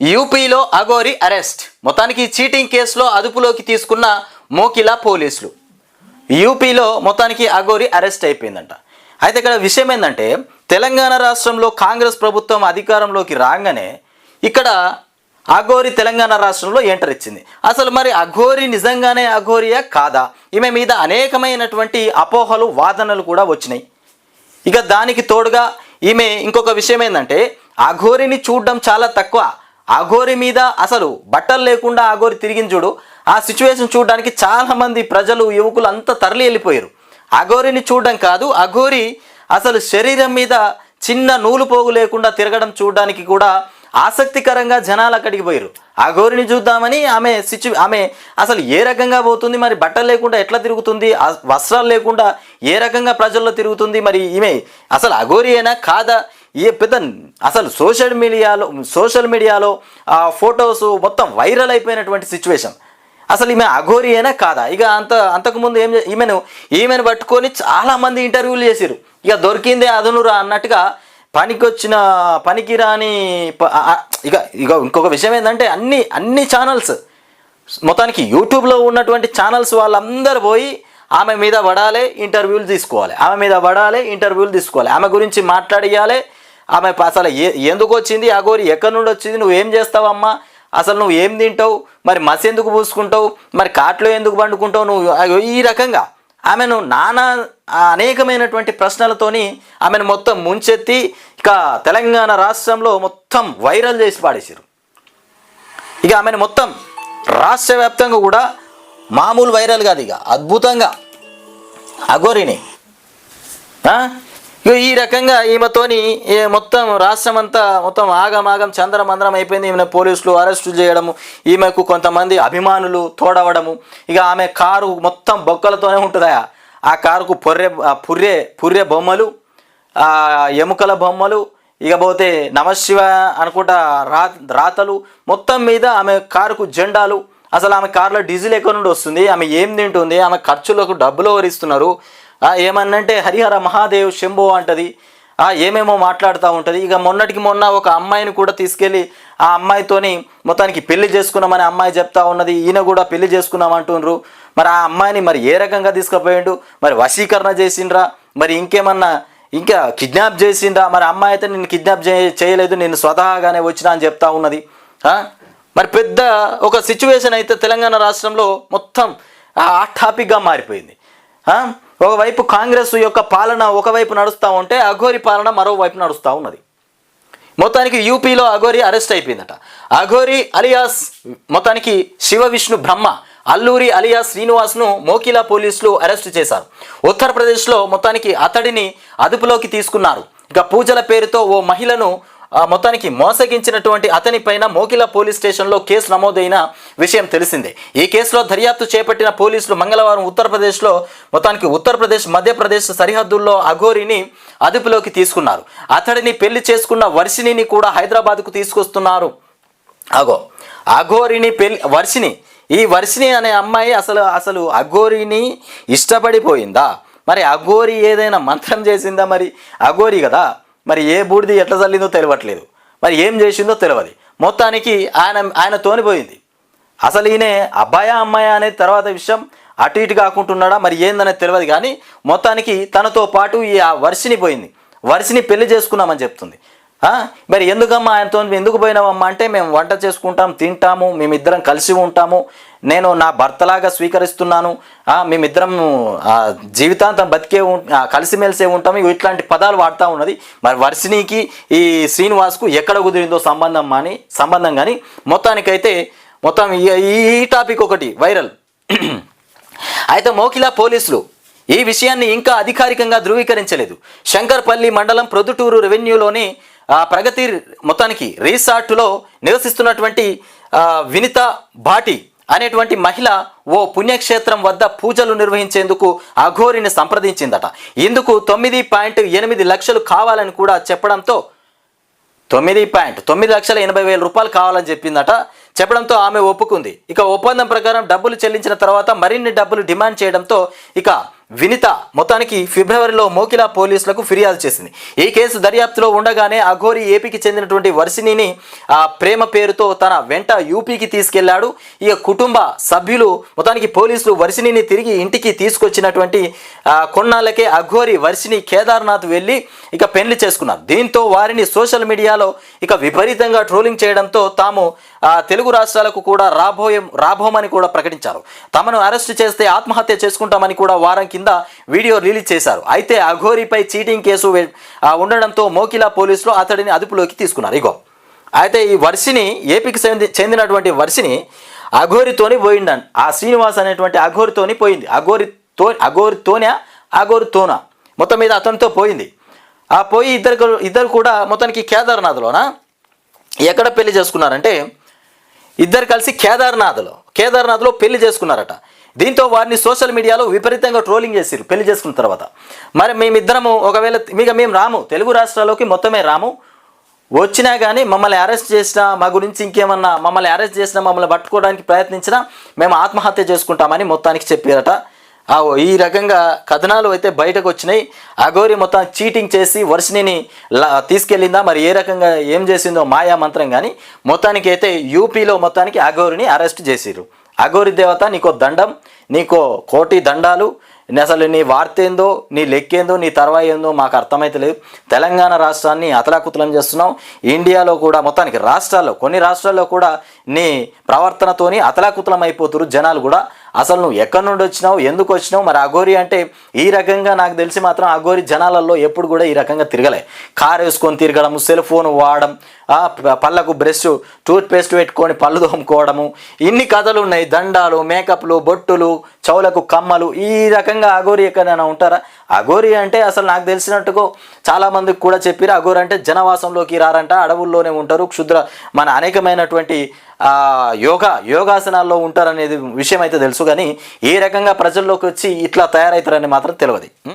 యూపీలో అఘోరి అరెస్ట్. మొత్తానికి చీటింగ్ కేసులో అదుపులోకి తీసుకున్న మోకిలా పోలీసులు. యూపీలో మొత్తానికి అఘోరి అరెస్ట్ అయిపోయిందంట. అయితే ఇక్కడ విషయం ఏంటంటే తెలంగాణ రాష్ట్రంలో కాంగ్రెస్ ప్రభుత్వం అధికారంలోకి రాగానే ఇక్కడ అఘోరి తెలంగాణ రాష్ట్రంలో ఎంటర్ ఇచ్చింది. అసలు మరి అఘోరి నిజంగానే అఘోరియా కాదా? ఈమె మీద అనేకమైనటువంటి అపోహలు వాదనలు కూడా వచ్చినాయి. ఇక దానికి తోడుగా ఈమె ఇంకొక విషయం ఏంటంటే అఘోరిని చూడడం చాలా తక్కువ. అఘోరి మీద అసలు బట్టలు లేకుండా అఘోరి తిరిగిన చూడు. ఆ సిచ్యువేషన్ చూడడానికి చాలామంది ప్రజలు యువకులు అంతా తరలి వెళ్ళిపోయారు. అఘోరిని చూడడం కాదు అఘోరి అసలు శరీరం మీద చిన్న నూలు పోగు లేకుండా తిరగడం చూడడానికి కూడా ఆసక్తికరంగా జనాలు అక్కడికి పోయారు. ఆ గోరిని చూద్దామని ఆమె సిచ్యు ఆమె అసలు ఏ రకంగా పోతుంది మరి బట్టలు లేకుండా ఎట్లా తిరుగుతుంది వస్త్రాలు లేకుండా ఏ రకంగా ప్రజల్లో తిరుగుతుంది మరి ఈమె అసలు అఘోరి అయినా కాదా? ఏ పెద్ద అసలు సోషల్ మీడియాలో సోషల్ మీడియాలో ఆ ఫొటోస్ మొత్తం వైరల్ అయిపోయినటువంటి సిచ్యువేషన్. అసలు ఈమె అఘోరి అయినా కాదా? ఇక అంత అంతకుముందు ఏం ఈమెను ఈమెను పట్టుకొని చాలామంది ఇంటర్వ్యూలు చేశారు ఇక దొరికిందే అదునురా అన్నట్టుగా పనికొచ్చిన పనికి రాని ప- ఇక ఇక ఇంకొక విషయం ఏంటంటే అన్ని అన్ని ఛానల్స్ మొత్తానికి యూట్యూబ్లో ఉన్నటువంటి ఛానల్స్ వాళ్ళందరూ పోయి ఆమె మీద పడాలి ఇంటర్వ్యూలు తీసుకోవాలి. ఆమె మీద పడాలి ఇంటర్వ్యూలు తీసుకోవాలి. ఆమె గురించి మాట్లాడియాలి ఆమె అసలు ఏ ఎందుకు వచ్చింది? ఆ గోరి ఎక్కడి నుండి వచ్చింది? నువ్వు ఏం చేస్తావమ్మా? అసలు నువ్వు ఏం తింటావు? మరి మసి ఎందుకు పూసుకుంటావు? మరి కాట్లో ఎందుకు పండుకుంటావు? నువ్వు అయ్యో ఈ రకంగా. ఆమెను నానా అనేకమైనటువంటి ప్రశ్నలతోని ఆమెను మొత్తం ముంచెత్తి ఇక తెలంగాణ రాష్ట్రంలో మొత్తం వైరల్ చేసి పాడేసారు ఇక ఆమెను మొత్తం రాష్ట్ర వ్యాప్తంగా కూడా మామూలు వైరల్ కాదు ఇక. అద్భుతంగా. అఘోరిని ఇక ఈ రకంగా ఈమెతోని మొత్తం రాష్ట్రం అంతా మొత్తం ఆగమాగం చంద్రమందరం అయిపోయింది. ఈమె పోలీసులు అరెస్టు చేయడము ఈమెకు కొంతమంది అభిమానులు తోడవడము. ఇక ఆమె కారు మొత్తం బొక్కలతోనే ఉంటుందా ఆ కారుకు పొర్రె పుర్రె పుర్రె బొమ్మలు ఆ ఎముకల బొమ్మలు ఇకపోతే నమశివ అనుకుంటా రా రాతలు మొత్తం మీద ఆమె కారుకు జెండాలు. అసలు ఆమె కారులో డీజిల్ ఎక్కడి నుండి వస్తుంది? ఆమె ఏం తింటుంది? ఆమె ఖర్చులకు డబ్బులు వరిస్తున్నారు ఏమన్నంటే హరిహర మహాదేవ్ శంభో అంటది. ఆ, ఏమేమో మాట్లాడుతూ ఉంటుంది. ఇక మొన్నటికి మొన్న ఒక అమ్మాయిని కూడా తీసుకెళ్ళి ఆ అమ్మాయితోని మొత్తానికి పెళ్ళి చేసుకున్నామని అమ్మాయి చెప్తా ఉన్నది. ఈయన కూడా పెళ్ళి చేసుకున్నాం అంటుండ్రు. మరి ఆ అమ్మాయిని మరి ఏ రకంగా తీసుకుపోయిండు? మరి వశీకరణ చేసిండ్రా? మరి ఇంకేమన్నా ఇంకా కిడ్నాప్ చేసిండ్రా? మరి అమ్మాయి అయితే నేను కిడ్నాప్ చేయలేదు. నేను స్వతహాగానే వచ్చినా అని చెప్తా ఉన్నది. మరి పెద్ద ఒక సిచ్యువేషన్ అయితే తెలంగాణ రాష్ట్రంలో మొత్తం ఆ టాపిక్గా మారిపోయింది. ఒకవైపు కాంగ్రెస్ యొక్క పాలన ఒకవైపు నడుస్తూ ఉంటే అఘోరి పాలన మరోవైపు నడుస్తూ ఉన్నది. మొత్తానికి యూపీలో అఘోరి అరెస్ట్ అయిపోయిందట. అఘోరి అలియాస్ మొత్తానికి శివ విష్ణు బ్రహ్మ అల్లూరి అలియాస్ శ్రీనివాస్ను మోకిలా పోలీసులు అరెస్ట్ చేశారు. ఉత్తరప్రదేశ్లో మొత్తానికి అతడిని అదుపులోకి తీసుకున్నారు. ఇక పూజల పేరుతో ఓ మహిళను మొత్తానికి మోసగించినటువంటి అతని పైన మోకిల పోలీస్ స్టేషన్లో కేసు నమోదైన విషయం తెలిసిందే. ఈ కేసులో దర్యాప్తు చేపట్టిన పోలీసులు మంగళవారం ఉత్తరప్రదేశ్లో మొత్తానికి ఉత్తరప్రదేశ్ మధ్యప్రదేశ్ సరిహద్దుల్లో అఘోరిని అదుపులోకి తీసుకున్నారు. అతడిని పెళ్ళి చేసుకున్న వర్షిణిని కూడా హైదరాబాద్కు తీసుకొస్తున్నారు. అగో అఘోరిని పెళ్ళి వర్షిణి ఈ వర్షిణి అనే అమ్మాయి అసలు అసలు అఘోరిని ఇష్టపడిపోయిందా? మరి అఘోరి ఏదైనా మంత్రం చేసిందా మరి? అఘోరి కదా? మరి ఏ బూడిది ఎట్లా చల్లిందో తెలియట్లేదు మరి ఏం చేసిందో తెలియదు మొత్తానికి ఆయన ఆయన తోనిపోయింది. అసలు ఈయన అబ్బాయా అమ్మాయా అనేది తర్వాత విషయం. అటు ఇటు కాకుంటున్నాడా మరి ఏందనేది తెలియదు కానీ మొత్తానికి తనతో పాటు ఈ ఆ వర్షిని పోయింది. వర్షిని పెళ్ళి చేసుకున్నామని చెప్తుంది. మరి ఎందుకమ్మా ఆయనతో ఎందుకు పోయినామమ్మా అంటే మేము వంట చేసుకుంటాం తింటాము మేమిద్దరం కలిసి ఉంటాము. నేను నా భర్తలాగా స్వీకరిస్తున్నాను. మేమిద్దరం జీవితాంతం బతికే ఉం కలిసిమెలిసే ఉంటాము. ఇట్లాంటి పదాలు వాడుతూ ఉన్నది. మరి వర్షినికి ఈ శ్రీనివాస్కు ఎక్కడ కుదిరిందో సంబంధం అని సంబంధం కానీ మొత్తానికైతే మొత్తం ఈ- ఈ టాపిక్ ఒకటి వైరల్. అయితే మోకిలా పోలీసులు ఈ విషయాన్ని ఇంకా అధికారికంగా ధృవీకరించలేదు. శంకర్పల్లి మండలం ప్రొద్దుటూరు రెవెన్యూలోని ప్రగతి మొత్తానికి రీసార్ట్లో నివసిస్తున్నటువంటి వినిత భాటి అనేటువంటి మహిళ ఓ పుణ్యక్షేత్రం వద్ద పూజలు నిర్వహించేందుకు అఘోరిని సంప్రదించిందట. ఇందుకు తొమ్మిది పాయింట్ ఎనిమిది లక్షలు కావాలని కూడా చెప్పడంతో తొమ్మిది పాయింట్ తొమ్మిది లక్షల ఎనభై వేల రూపాయలు కావాలని చెప్పిందట. చెప్పడంతో ఆమె ఒప్పుకుంది. ఇక ఒప్పందం ప్రకారం డబ్బులు చెల్లించిన తర్వాత మరిన్ని డబ్బులు డిమాండ్ చేయడంతో ఇక వినిత మొత్తానికి ఫిబ్రవరిలో మోకిలా పోలీసులకు ఫిర్యాదు చేసింది. ఈ కేసు దర్యాప్తులో ఉండగానే అఘోరి ఏపీకి చెందినటువంటి వర్షిణిని ఆ ప్రేమ పేరుతో తన వెంట యూపీకి తీసుకెళ్ళాడు. ఇక కుటుంబ సభ్యులు మొత్తానికి పోలీసులు వర్షిణిని తిరిగి ఇంటికి తీసుకొచ్చినటువంటి కొన్నాళ్ళకే అఘోరి వర్షిణి కేదార్నాథ్ వెళ్ళి ఇక పెళ్ళి చేసుకున్నారు. దీంతో వారిని సోషల్ మీడియాలో ఇక విపరీతంగా ట్రోలింగ్ చేయడంతో తాము తెలుగు రాష్ట్రాలకు కూడా రాబోయే రాబోమని కూడా ప్రకటించారు. తమను అరెస్ట్ చేస్తే ఆత్మహత్య చేసుకుంటామని కూడా వారం కింద వీడియో రిలీజ్ చేశారు. అయితే అఘోరిపై చీటింగ్ కేసు ఉండడంతో మోకిలా పోలీసులు అతడిని అదుపులోకి తీసుకున్నారు. ఇగో అయితే ఈ వర్షిని ఏపీకి చెందినటువంటి వర్షిని అఘోరితోని పోయిండండి ఆ శ్రీనివాస్ అనేటువంటి అఘోరితోని పోయింది. అఘోరితో అఘోరితోనే అఘోరితోనా మొత్తం మీద అతనితో పోయింది. ఆ పోయి ఇద్దరు ఇద్దరు కూడా మొత్తానికి కేదార్నాథ్లోనా? ఎక్కడ పెళ్ళి చేసుకున్నారంటే ఇద్దరు కలిసి కేదార్నాథ్లో కేదార్నాథ్లో పెళ్ళి చేసుకున్నారట. దీంతో వారిని సోషల్ మీడియాలో విపరీతంగా ట్రోలింగ్ చేసిరు పెళ్ళి చేసుకున్న తర్వాత. మరి మేమిద్దరము ఒకవేళ మీకు మేము రాము తెలుగు రాష్ట్రాల్లోకి మొత్తమే రాము. వచ్చినా కానీ మమ్మల్ని అరెస్ట్ చేసినా మా గురించి ఇంకేమన్నా మమ్మల్ని అరెస్ట్ చేసినా మమ్మల్ని పట్టుకోవడానికి ప్రయత్నించినా మేము ఆత్మహత్య చేసుకుంటామని మొత్తానికి చెప్పారట. ఈ రకంగా కథనాలు అయితే బయటకు వచ్చినాయి. అఘోరి మొత్తం చీటింగ్ చేసి వర్షిణిని లా తీసుకెళ్ళిందా మరి ఏ రకంగా ఏం చేసిందో మాయా మంత్రం కానీ మొత్తానికి అయితే యూపీలో మొత్తానికి అఘోరిని అరెస్ట్ చేసిరు అఘోరి దేవత నీకో దండం నీకో కోటి దండాలు. అసలు నీ వార్తేందో నీ లెక్కేందో నీ తర్వాయి ఏందో మాకు అర్థమైతలేదు తెలంగాణ రాష్ట్రాన్ని అతలాకుతలం చేస్తున్నాం ఇండియాలో కూడా మొత్తానికి రాష్ట్రాల్లో కొన్ని రాష్ట్రాల్లో కూడా నీ ప్రవర్తనతోని అతలాకుతలం అయిపోతురు జనాలు కూడా. అసలు నువ్వు ఎక్కడి నుండి వచ్చినావు? ఎందుకు వచ్చినావు? మరి అఘోరి అంటే ఈ రకంగా నాకు తెలిసి మాత్రం అఘోరి జనాలలో ఎప్పుడు కూడా ఈ రకంగా తిరగలే. కారు వేసుకొని తిరగడం సెల్ ఫోన్ వాడడం పళ్ళకు బ్రష్ టూత్పేస్ట్ పెట్టుకొని పళ్ళు తోముకోవడము ఇన్ని కథలు ఉన్నాయి. దండాలు మేకప్లు బొట్టులు చౌలకు కమ్మలు ఈ రకంగా అఘోరి ఎక్కడైనా ఉంటారా? అఘోరి అంటే అసలు నాకు తెలిసినట్టుగా చాలామందికి కూడా చెప్పిరు అఘోరి అంటే జనవాసంలోకి రారంట అడవుల్లోనే ఉంటారు. క్షుద్ర మన అనేకమైనటువంటి యోగా యోగాసనాల్లో ఉంటారనేది విషయం అయితే తెలుసు కానీ ఏ రకంగా ప్రజల్లోకి వచ్చి ఇట్లా తయారవుతారని మాత్రం తెలియదు